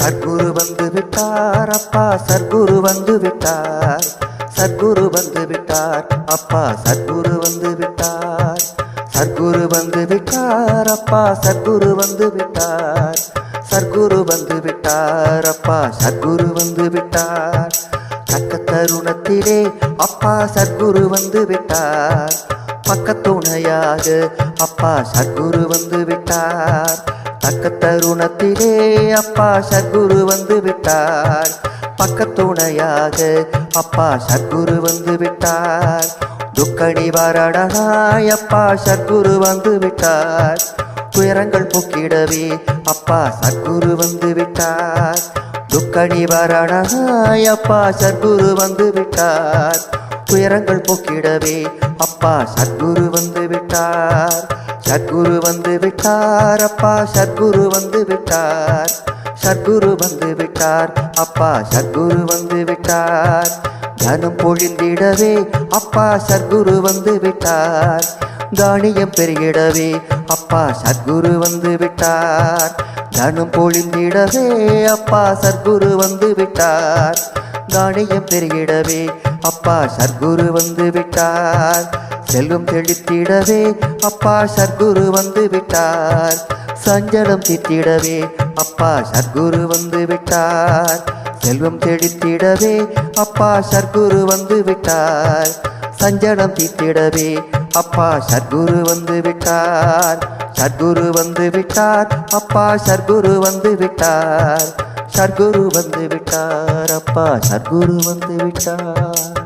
சர்க்குரு வந்து விட்டார் அப்பா சர்க்குரு வந்து விட்டார் சர்க்குரு வந்து விட்டார் அப்பா சர்க்குரு வந்து விட்டார் சர்க்குரு வந்து விட்டார் அப்பா சர்க்குரு வந்து விட்டார் சர்க்குரு வந்து விட்டார் அப்பா சர்க்குரு வந்து விட்டார் தக்க தருணத்திலே அப்பா சர்க்குரு வந்து விட்டார் பக்கத்துணையாக அப்பா சர்க்குரு வந்து விட்டார் தக்க தருணத்திலே அப்பா சத்குரு வந்து விட்டார். பக்கத்துணையாக அப்பா சத்குரு வந்து விட்டார். துக்க நிவாரணாய் அப்பா சத்குரு வந்து விட்டார். துயரங்கள் போக்கிடவே அப்பா சத்குரு வந்து விட்டார். துக்க நிவாரணாய் அப்பா சத்குரு வந்து விட்டார். துயரங்கள் போக்கிடவே அப்பா சத்குரு வந்து விட்டார். சத்குரு வந்து விட்டார் அப்பா சத்குரு வந்து விட்டார். சத்குரு வந்து விட்டார் அப்பா சத்குரு வந்து விட்டார். தனம் பொழிந்திடவே அப்பா சத்குரு வந்து விட்டார். தானியம் பெருகிடவே அப்பா சத்குரு வந்து விட்டார். தனம் பொழிந்திடவே அப்பா சத்குரு வந்து விட்டார். தானியம் பெருகிடவே அப்பா சத்குரு வந்து விட்டார். செல்வம் தெளித்திடவே அப்பா சர்க்குரு வந்து விட்டார். சஞ்சலம் தித்திடவே அப்பா சர்க்குரு வந்து விட்டார். செல்வம் தெளித்திடவே அப்பா சர்க்குரு வந்து விட்டார். சஞ்சலம் தீத்திடவே அப்பா சர்க்குரு வந்து விட்டார். சர்க்குரு வந்து விட்டார் அப்பா சர்க்குரு வந்து விட்டார். சர்க்குரு வந்து விட்டார் அப்பா சர்க்குரு வந்து விட்டார்.